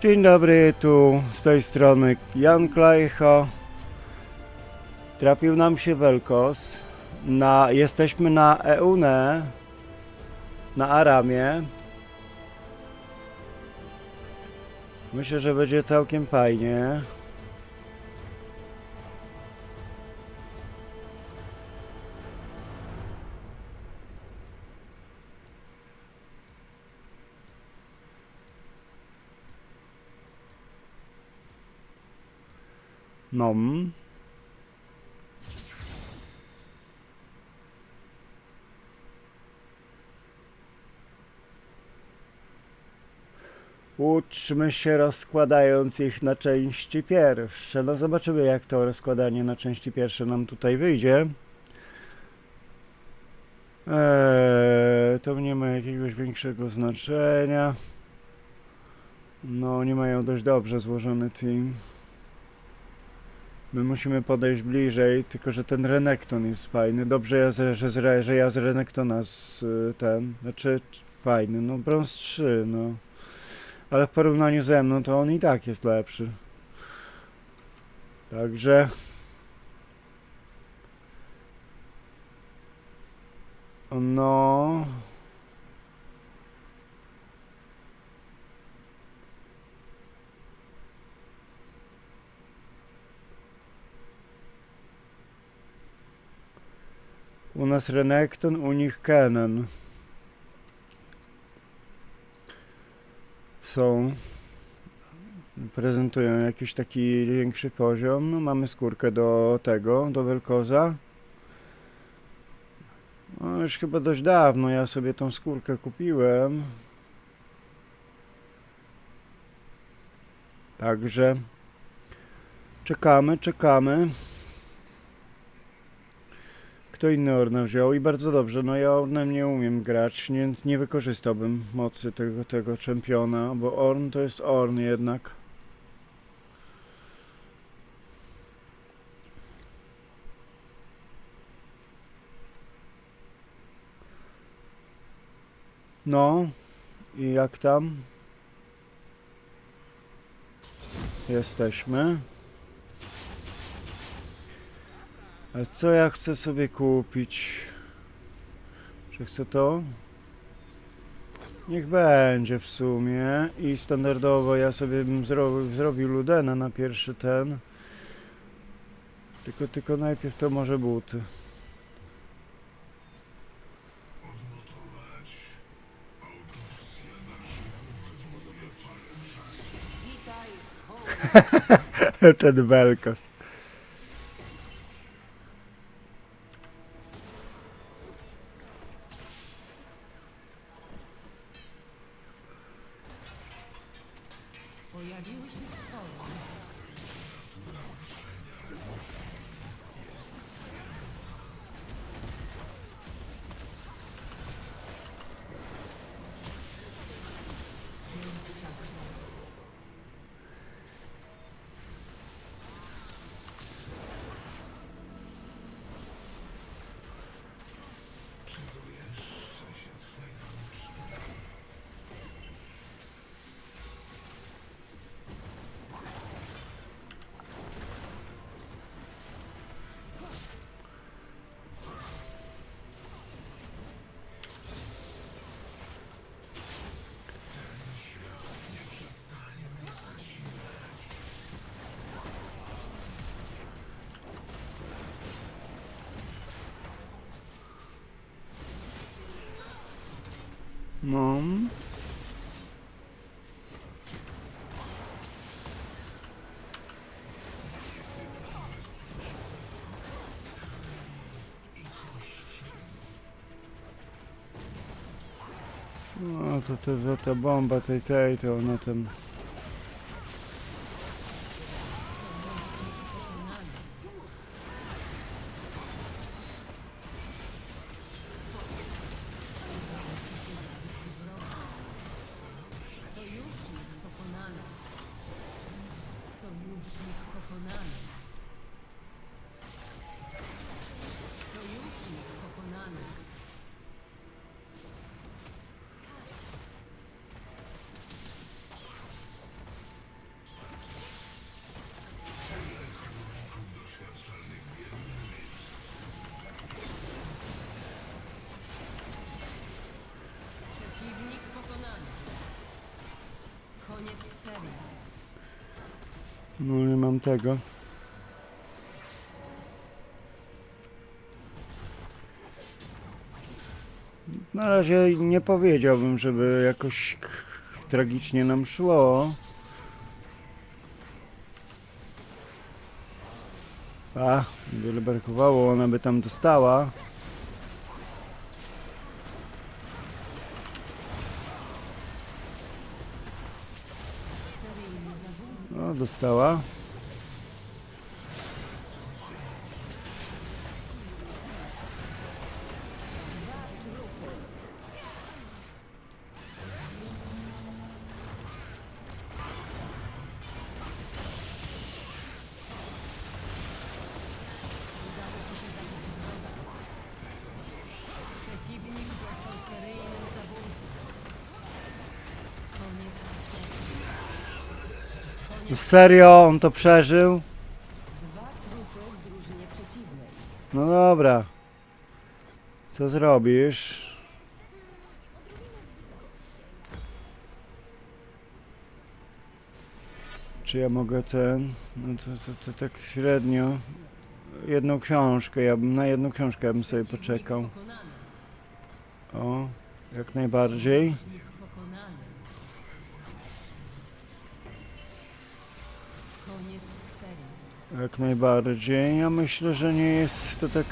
Dzień dobry, tu z tej strony Jan Klejcho. Trafił nam się Welkos. Na, jesteśmy na Eune, na Aramie. Myślę, że będzie całkiem fajnie. No. Uczmy się rozkładając ich na części pierwsze. No zobaczymy jak to rozkładanie na części pierwsze nam tutaj wyjdzie. Eee, to nie ma jakiegoś większego znaczenia. No, oni mają dość dobrze złożony team. My musimy podejść bliżej, tylko że ten Renekton jest fajny. Dobrze, ja z, że, z, że ja z Renektona z y, ten, znaczy fajny, no brąz 3, no. Ale w porównaniu ze mną to on i tak jest lepszy. Także... No... U nas Renekton, u nich Kennen. Są. Prezentują jakiś taki większy poziom. No, mamy skórkę do tego, do Welkoza. No, już chyba dość dawno ja sobie tą skórkę kupiłem. Także czekamy, czekamy. Kto inny Orna wziął i bardzo dobrze. No ja Ornem nie umiem grać, nie, nie wykorzystałbym mocy tego, tego czempiona, bo Orn to jest Orn jednak. No i jak tam? Jesteśmy. A co ja chcę sobie kupić? Czy chcę to? Niech będzie w sumie. I standardowo ja sobie bym zrobił, Ludena na pierwszy ten. Tylko, tylko najpierw to może buty. ten Belkos. No. No to, to, to ta bomba tej tej to ona tam No nie mam tego. Na razie nie powiedziałbym, żeby jakoś tragicznie nam szło. A, wiele brakowało, ona by tam dostała. Dostała. Serii. Serio, on to przeżył? No dobra. Co zrobisz? Czy ja mogę ten? No to, to, to tak średnio. Jedną książkę, ja bym na jedną książkę ja bym sobie poczekał. O, jak najbardziej. Jak najbardziej. Ja myślę, że nie jest to tak.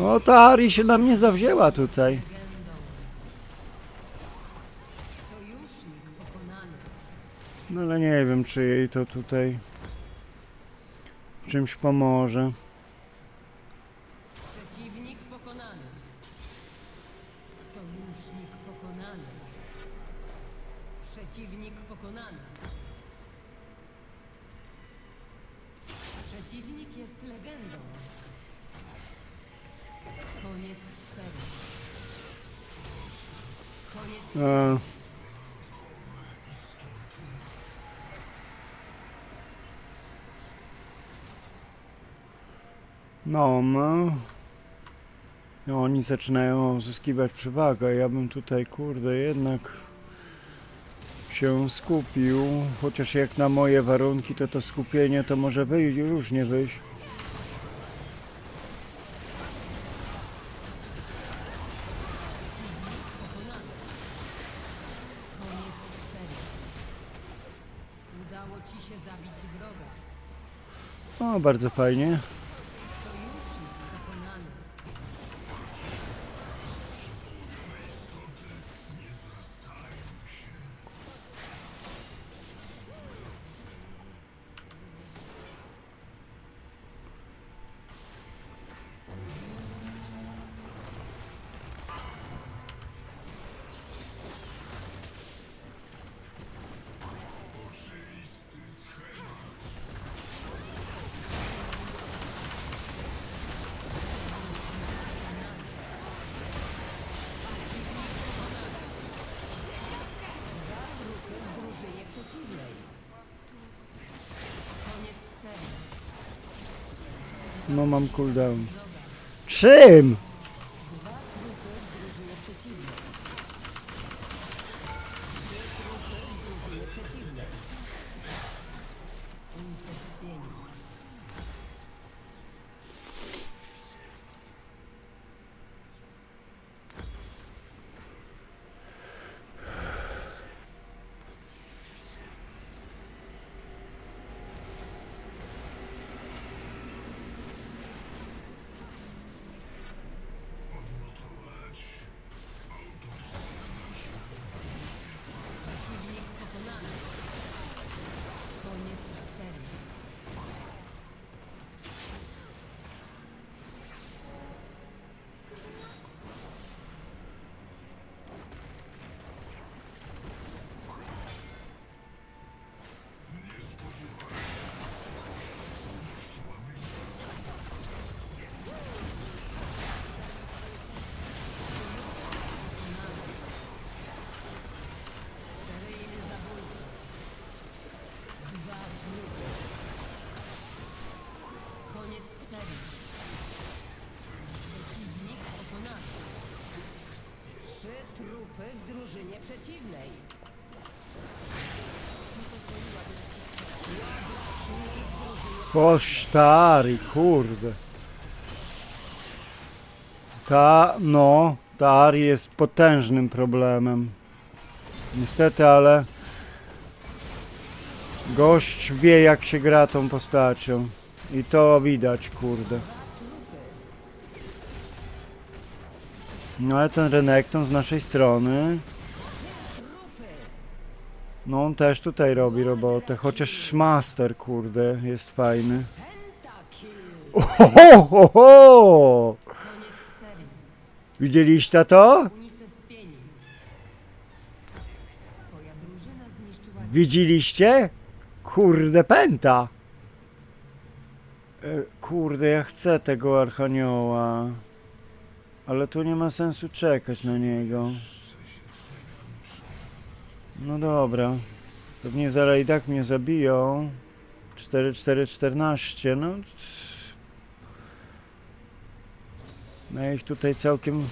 O, ta Ari się na mnie zawzięła tutaj. No ale nie wiem, czy jej to tutaj czymś pomoże. Przeciwnik pokonany. Sojusznik pokonany. Przeciwnik pokonany. Przeciwnik jest legendą. Koniec E, no, no. No, oni zaczynają uzyskiwać przewagę. Ja bym tutaj, kurde, jednak się skupił. Chociaż jak na moje warunki, to to skupienie to może wyjść, różnie wyjść. Bardzo fajnie. No mam cooldown. Czym? Trupy w drużynie przeciwnej. Stary, kurde. Ta, no, ta Ari jest potężnym problemem. Niestety, ale gość wie jak się gra tą postacią. I to widać, kurde. No ale ten Renekton z naszej strony, no on też tutaj robi robotę, chociaż Master, kurde, jest fajny. Pentakill. Oho, ho, ho! Koniec serii. Widzieliście to? Widzieliście? Kurde, pęta! E, Kurde, ja chcę tego archanioła. Ale tu nie ma sensu czekać na niego. No dobra. Pewnie zaraz i tak mnie zabiją. 4, 4, 14, no... No ich tutaj całkiem...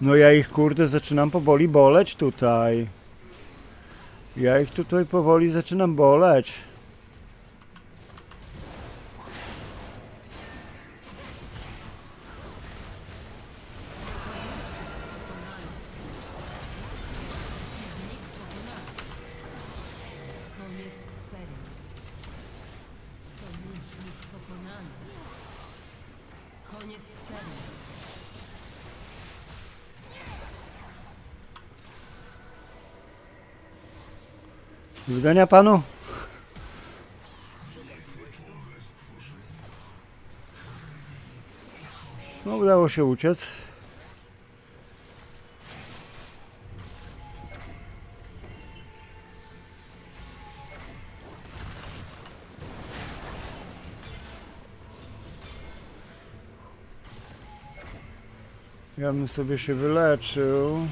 No ja ich kurde zaczynam powoli boleć tutaj. Ja ich tutaj powoli zaczynam boleć. Koniec serii. Widzenia panu. No udało się uciec. Ja bym sobie się wyleczył.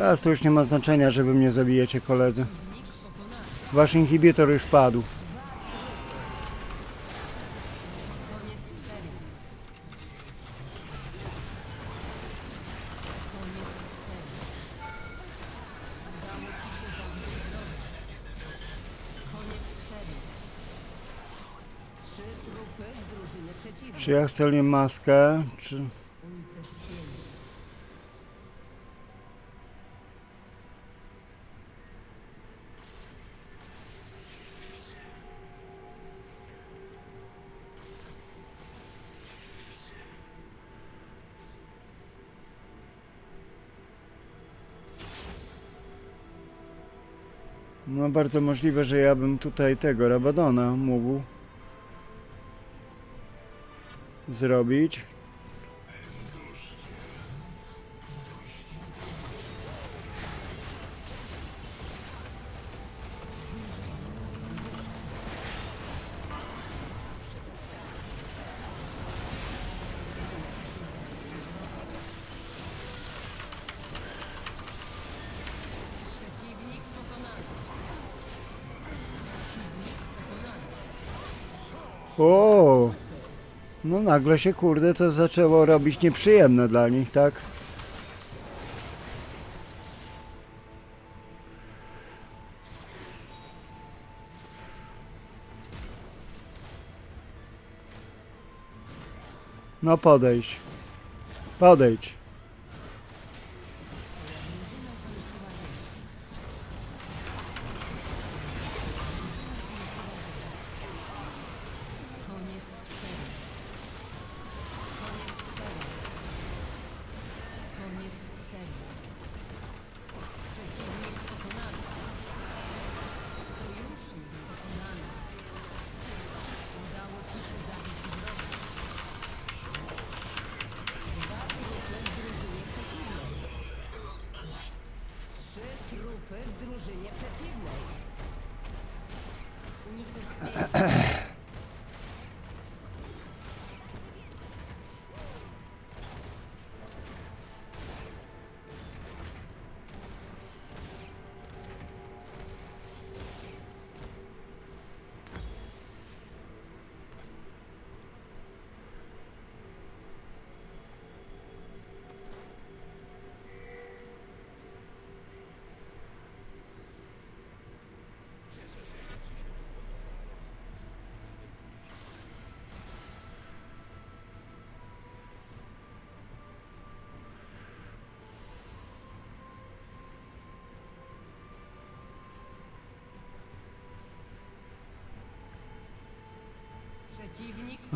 Teraz to już nie ma znaczenia, żeby mnie zabijecie koledzy. Wasz inhibitor już padł. Czy ja chcę maskę, czy... No bardzo możliwe, że ja bym tutaj tego Rabadona mógł zrobić. O! No nagle się kurde to zaczęło robić nieprzyjemne dla nich, tak? No podejdź. Podejdź.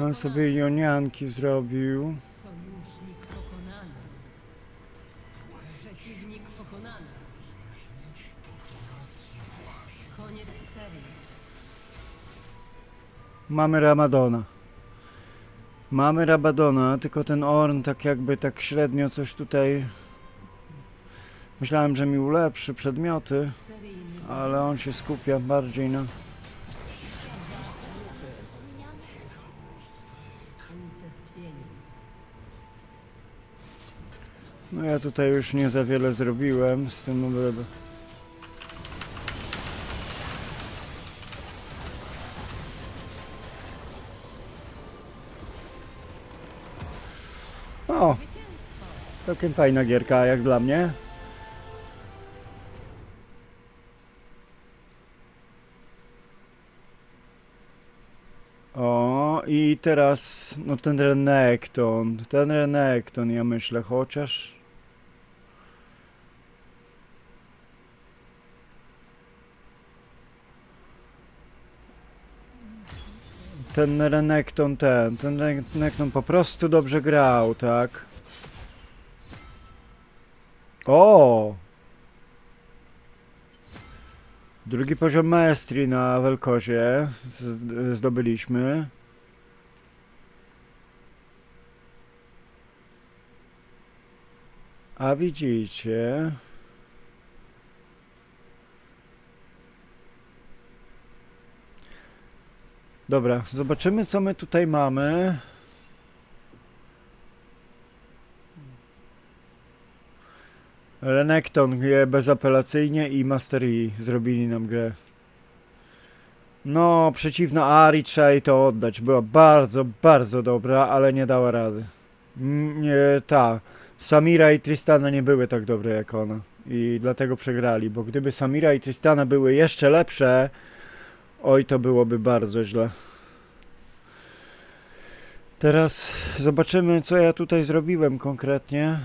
On sobie jonianki zrobił. Sojusznik pokonany. Przeciwnik pokonany. Koniec serii. Mamy Ramadona. Mamy Rabadona, tylko ten Orn tak jakby tak średnio coś tutaj... Myślałem, że mi ulepszy przedmioty, ale on się skupia bardziej na... No ja tutaj już nie za wiele zrobiłem z tym obrębem. O, całkiem fajna gierka jak dla mnie. O, i teraz, no ten Renekton, ten Renekton, ja myślę, chociaż... Ten Renekton ten, ten Renekton po prostu dobrze grał, tak? O! Drugi poziom maestrii na Welkozie zdobyliśmy. A widzicie... Dobra, zobaczymy co my tutaj mamy. Renekton je bezapelacyjnie i Master Yi zrobili nam grę. No, przeciwna Ari trzeba jej to oddać. Była bardzo, bardzo dobra, ale nie dała rady. Nie, ta. Samira i Tristana nie były tak dobre jak ona. I dlatego przegrali, bo gdyby Samira i Tristana były jeszcze lepsze, oj to byłoby bardzo źle. Teraz zobaczymy, co ja tutaj zrobiłem konkretnie.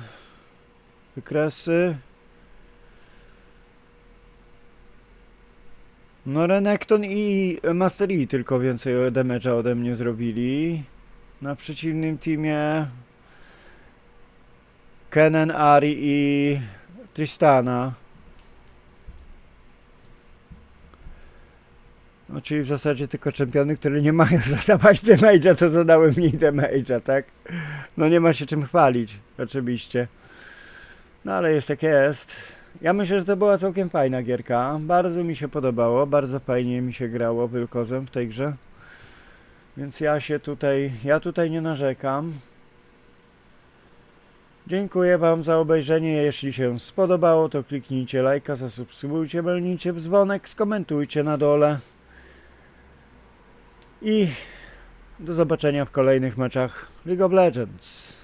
Wykresy. No Renekton i Master Yi tylko więcej damage'a ode mnie zrobili. Na przeciwnym teamie Kennen, Ari i Tristana. No czyli w zasadzie tylko czempiony, które nie mają zadawać damage'a, to zadały mniej damage'a, tak? No nie ma się czym chwalić, oczywiście. No ale jest jak jest. Ja myślę, że to była całkiem fajna gierka. Bardzo mi się podobało, bardzo fajnie mi się grało Wilkozem w tej grze. Więc ja się tutaj, ja tutaj nie narzekam. Dziękuję Wam za obejrzenie. Jeśli się spodobało, to kliknijcie lajka, zasubskrybujcie, belnijcie dzwonek, skomentujcie na dole. I do zobaczenia w kolejnych meczach League of Legends.